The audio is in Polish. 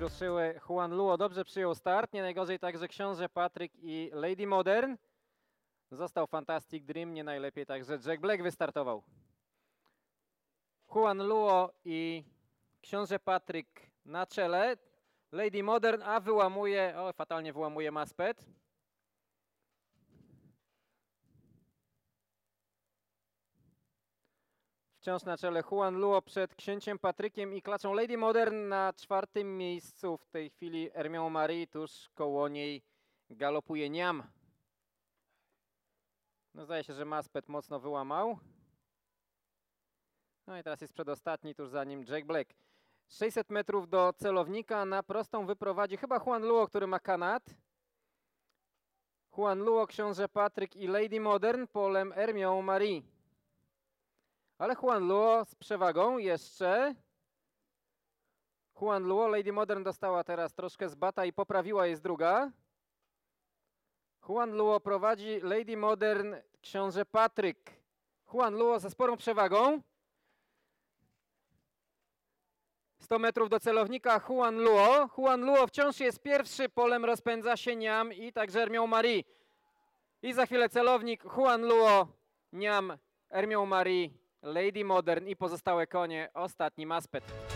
ruszyły. Juan Luo dobrze przyjął start, nie najgorzej także Książę Patryk i Lady Modern. Został Fantastic Dream, nie najlepiej także Jack Black wystartował. Juan Luo i Książę Patryk na czele. Lady Modern, a wyłamuje, o fatalnie wyłamuje Maspet. Wciąż na czele Juan Luo przed księciem Patrykiem i klaczą Lady Modern na czwartym miejscu. W tej chwili Hermią Marie, tuż koło niej galopuje Niam. No zdaje się, że Maspet mocno wyłamał. No i teraz jest przedostatni, tuż za nim Jack Black. 600 metrów do celownika, na prostą wyprowadzi chyba Juan Luo, który ma kanat. Juan Luo, książę Patryk i Lady Modern polem Hermią Marie. Ale Juan Luo z przewagą jeszcze. Juan Luo, Lady Modern dostała teraz troszkę z bata i poprawiła, jest druga. Juan Luo prowadzi, Lady Modern, książę Patryk. Juan Luo ze sporą przewagą. 100 metrów do celownika Juan Luo. Juan Luo wciąż jest pierwszy, polem rozpędza się Niam i także Hermią Marie. I za chwilę celownik Juan Luo, Niam, Hermią Marie, Lady Modern i pozostałe konie, ostatni Maspet.